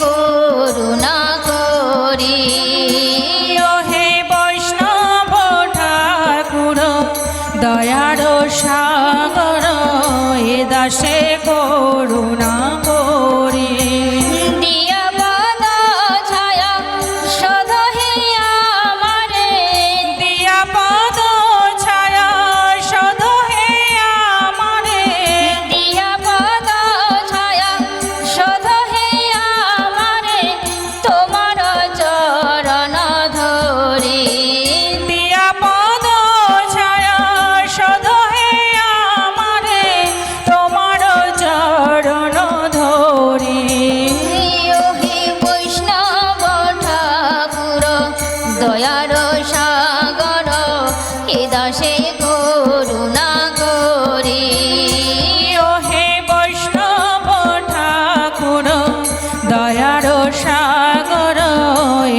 করুণা করি। দশে করুণা করে। ওহে বৈষ্ণব ঠাকুর দয়ার সাগর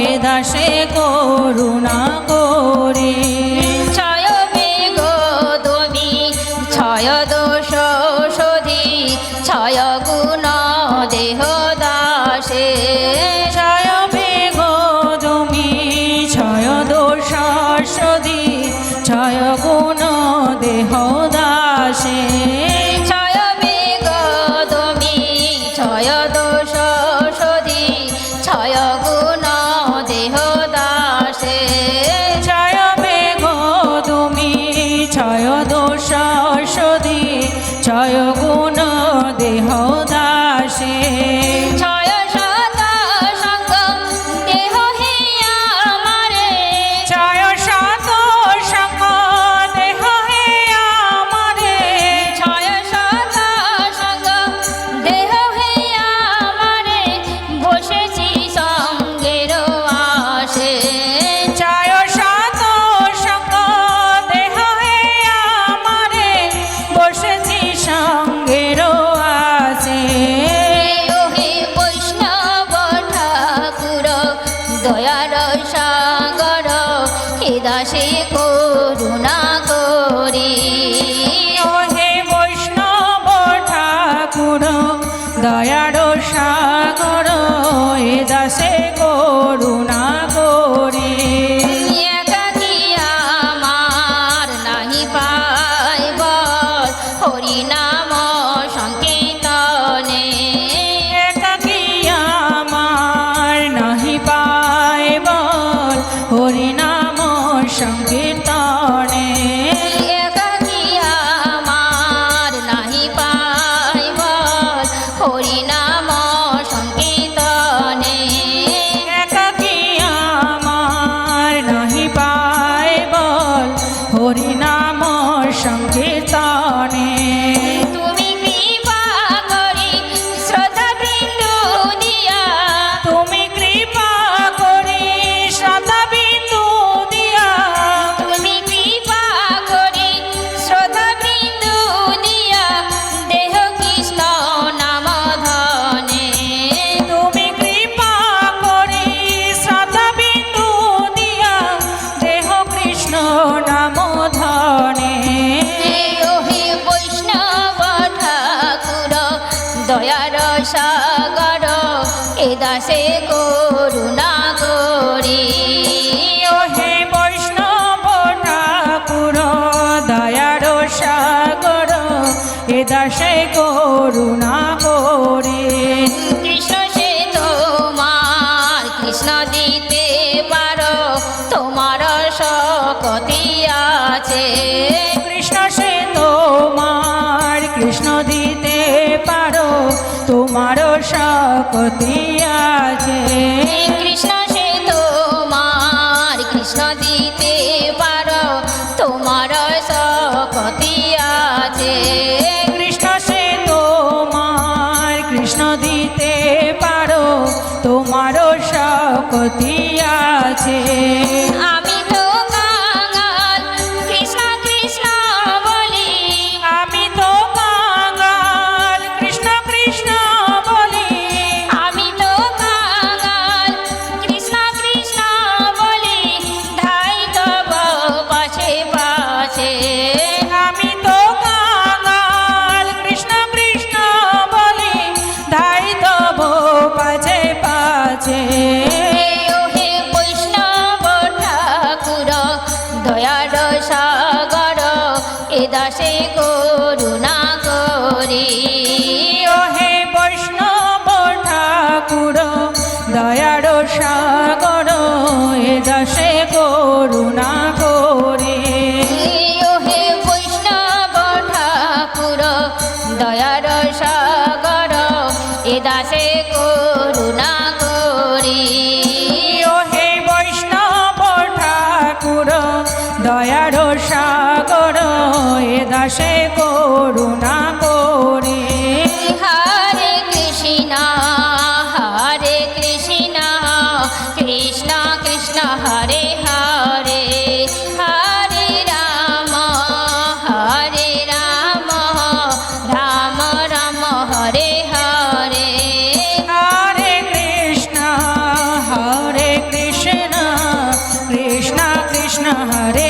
এ দশে করুণা করে। ছয় মেঘ তুমি ছয় No. সাগর হে দাসে করুণা। এ দাসে করুণা করি। ও হে বৈষ্ণব ঠাকুর দয়ার সাগর এ দাসে করুণা করি। কৃষ্ণ সে তোমার কৃষ্ণ দিতে সাদী দাসে করুণা করি। ওহে বৈষ্ণব ঠাকুর দয়ার সাগর এ দাসে করুণা করি। হরে কৃষ্ণ হরে কৃষ্ণ কৃষ্ণ কৃষ্ণ হরে রে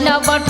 Krishna but